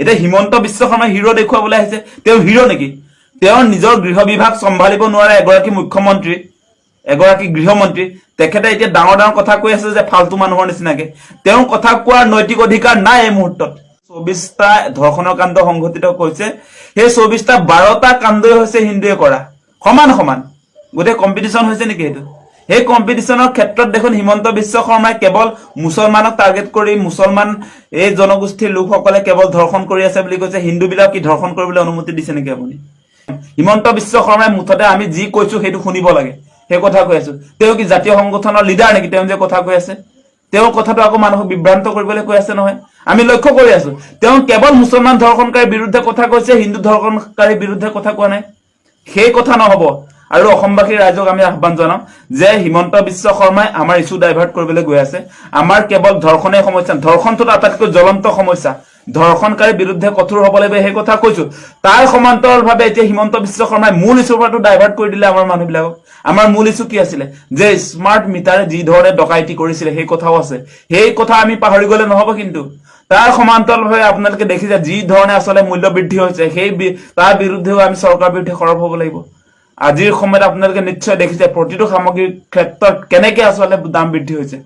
এতিয়া হিমন্ত বিশ্ব শৰ্মাই হিৰো দেখুৱাবলৈ আহিছে তেওঁ হিৰো নেকি? তেওঁৰ নিজৰ গৃহ বিভাগ চম্ভালিব নোৱাৰা এগৰাকী মুখ্যমন্ত্ৰী এগৰাকী গৃহমন্ত্ৰী। তেখেতে এতিয়া ডাঙৰ ডাঙৰ কথা কৈ আছে যে ফাল্টু মানুহৰ নিচিনাকে। তেওঁ কথা কোৱাৰ নৈতিক অধিকাৰ নাই এই মুহূৰ্তত। চৌবিশটা ধৰ্ষণৰ কাণ্ড সংঘটিত কৰিছে সেই চৌবিশটা বাৰটা কাণ্ডই হৈছে হিন্দুৱে কৰা। সমান সমান। গোটেই কম্পিটিশ্যন হৈছে নেকি সেইটো? সেই কম্পিটিশ্যনৰ ক্ষেত্ৰত দেখোন হিমন্ত বিশ্ব শৰ্মাই কেৱল মুছলমানক টাৰ্গেট কৰি মুছলমান এই জনগোষ্ঠীৰ লোকসকলে কেৱল ধৰ্ষণ কৰি আছে বুলি কৈছে। হিন্দুবিলাক কি ধৰ্ষণ কৰিবলৈ অনুমতি দিছে নেকি আপুনি? হিমন্ত বিশ্ব শৰ্মাই মুঠতে আমি যি কৈছো সেইটো শুনিব লাগে। সেই কথা কৈ আছো। তেওঁ কি জাতীয় সংগঠনৰ লিডাৰ নেকি? তেওঁ যে কথা কৈ আছে। তেওঁৰ কথাটো আকৌ মানুহক বিভ্ৰান্ত কৰিবলৈ কৈ আছে নহয়। আমি লক্ষ্য কৰি আছো। তেওঁ কেৱল মুছলমান ধৰ্ষণকাৰীৰ বিৰুদ্ধে কথা কৈছে হিন্দু ধৰ্ষণকাৰীৰ বিৰুদ্ধে কথা কোৱা নাই। সেই কথা নহব। আৰু অসমবাসী ৰাইজক আমি আহ্বান জনাম যে হিমন্ত বিশ্ব শৰ্মাই আমাৰ ইছ্যু ডাইভাৰ্ট কৰিবলৈ গৈ আছে। আমাৰ কেৱল ধৰ্ষণেই সমস্যা ধৰ্ষণটো আটাইতকৈ জ্বলন্ত সমস্যা। ধৰ্ষণকাৰীৰ বিৰুদ্ধে কঠোৰ হ'ব লাগিব সেই কথা কৈছো। তাৰ সমান্তৰালভাৱে এতিয়া হিমন্ত বিশ্ব শৰ্মাই মূল ইছ্যুৰ পৰাটো ডাইভাৰ্ট কৰি দিলে আমাৰ মানুহবিলাকক। আমাৰ মূল ইছ্যু কি আছিলে? যে স্মাৰ্ট মিটাৰে যি ধৰণে ডকাইতি কৰিছিলে সেই কথাও আছে। সেই কথা আমি পাহৰি গলে নহব কিন্তু। তাৰ সমান্তৰালভাৱে আপোনালোকে দেখিছে যি ধৰণে আচলতে মূল্য বৃদ্ধি হৈছে সেই তাৰ বিৰুদ্ধেও আমি চৰকাৰৰ বিৰুদ্ধে সৰব হ'ব লাগিব। আজিৰ সময়ত আপোনালোকে নিশ্চয় দেখিছে প্ৰতিটো সামগ্ৰীৰ ক্ষেত্ৰত কেনেকে আচলতে দাম বৃদ্ধি হৈছে।